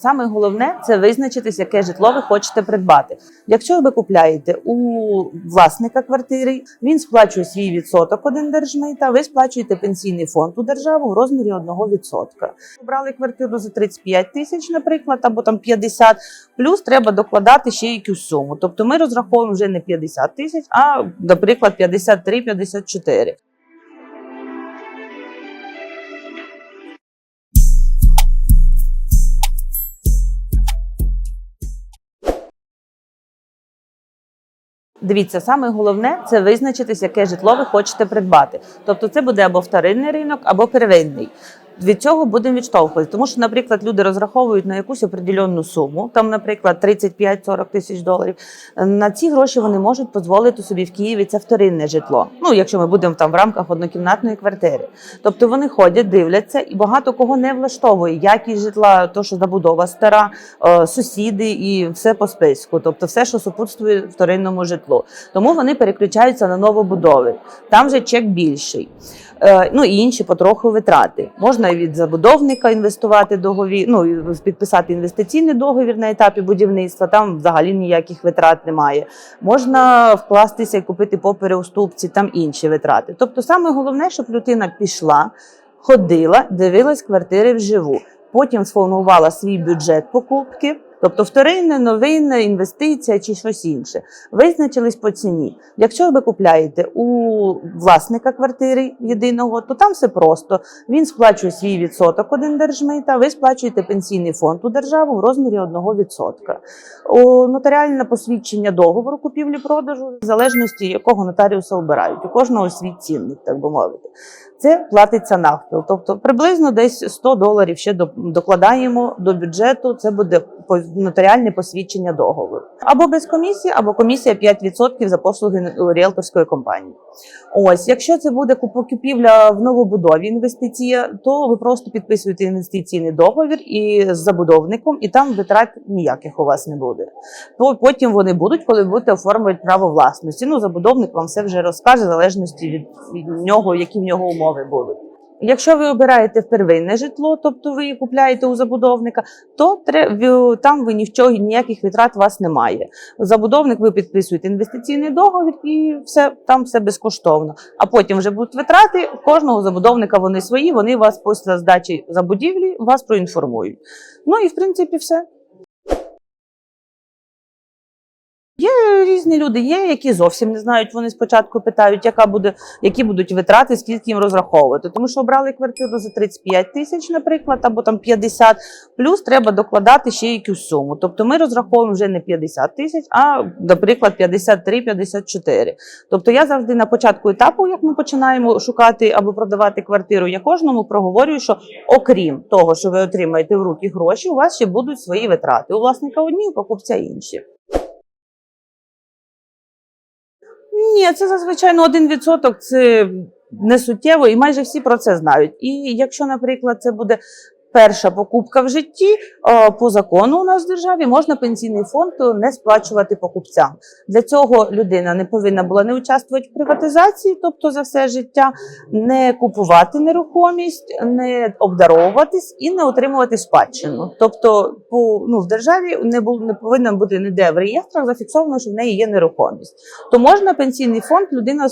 Саме головне це визначитись, яке житло ви хочете придбати. Якщо ви купляєте у власника квартири, він сплачує свій відсоток один держмита, ви сплачуєте пенсійний фонд у державу в розмірі 1%. Брали квартиру за 35 тисяч, наприклад, або там 50, плюс треба докладати ще якусь суму. Тобто ми розраховуємо вже не 50 тисяч, а, наприклад, 53-54. Дивіться, саме головне це визначитись, яке житло ви хочете придбати. Тобто, це буде або вторинний ринок, або первинний. Від цього будемо відштовхувати, тому що, наприклад, люди розраховують на якусь определенну суму, там, наприклад, 35-40 тисяч доларів. На ці гроші вони можуть дозволити собі в Києві це вторинне житло. Ну, якщо ми будемо там в рамках однокімнатної квартири. Тобто вони ходять, дивляться, і багато кого не влаштовує якість житла, то що забудова стара, е, сусіди і все по списку, тобто все, що супутствує вторинному житлу. Тому вони переключаються на новобудови. Там же чек більший. Е, Ну і інші потроху витрати. Можна від забудовника інвестувати договір, ну підписати інвестиційний договір на етапі будівництва. Там взагалі ніяких витрат немає. Можна вкластися і купити по переуступці, там інші витрати. Тобто, саме головне, щоб людина пішла, ходила, дивилась квартири вживу. Потім сформувала свій бюджет покупки, тобто вторинне, новинне, інвестиція чи щось інше. Визначились по ціні. Якщо ви купляєте у власника квартири єдиного, то там все просто. Він сплачує свій відсоток один держмита, ви сплачуєте пенсійний фонд у державу в розмірі 1%. У нотаріальне посвідчення договору купівлі-продажу, в залежності якого нотаріуса обирають. У кожного свій цінник, так би мовити. Це платиться навпіл. Тобто приблизно десь 100 доларів ще докладаємо до бюджету. Це буде нотаріальне посвідчення договору. Або без комісії, або комісія 5% за послуги ріелторської компанії. Ось, якщо це буде купівля в новобудові інвестиція, то ви просто підписуєте інвестиційний договір і з забудовником, і там витрат ніяких у вас не буде. Потім вони будуть, коли будете оформлювати право власності. Ну, забудовник вам все вже розкаже, в залежності від нього, які в нього умови будуть. Якщо ви обираєте первинне житло, тобто ви купляєте у забудовника, то там ви ні в чого ніяких витрат у вас немає. Забудовник ви підписуєте інвестиційний договір і все там все безкоштовно. А потім вже будуть витрати. Кожного забудовника вони свої. Вони вас після здачі забудівлі вас проінформують. Ну і в принципі все. Різні люди, є, які зовсім не знають. Вони спочатку питають, яка буде, які будуть витрати, скільки їм розраховувати. Тому що обрали квартиру за 35 тисяч, наприклад, або там 50, плюс треба докладати ще якусь суму. Тобто ми розраховуємо вже не 50 тисяч, а, наприклад, 53-54. Тобто я завжди на початку етапу, як ми починаємо шукати або продавати квартиру, я кожному проговорюю, що окрім того, що ви отримаєте в руки гроші, у вас ще будуть свої витрати. У власника одні, у покупця інші. Ні, це зазвичай ну, один відсоток це не суттєво, і майже всі про це знають. І якщо, наприклад, це буде перша покупка в житті, е, по закону у нас в державі можна пенсійний фонд не сплачувати покупцям. Для цього людина не повинна була не участвувати в приватизації, тобто за все життя, не купувати нерухомість, не обдаровуватись і не отримувати спадщину. Тобто, по ну в державі не було не повинно бути ніде в реєстрах зафіксовано, що в неї є нерухомість. То можна пенсійний фонд, людина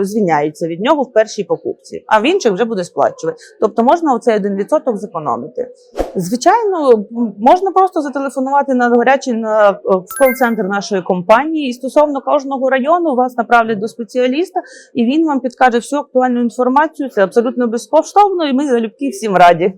звільняється від нього в першій покупці, а в інших вже буде сплачувати. Тобто можна оцей один відсоток зекономити. Звичайно, можна просто зателефонувати на гарячий на е, в кол-центр нашої компанії. І стосовно кожного району вас направлять до спеціаліста, і він вам підкаже всю актуальну інформацію. Це абсолютно безкоштовно, і ми залюбки всім раді.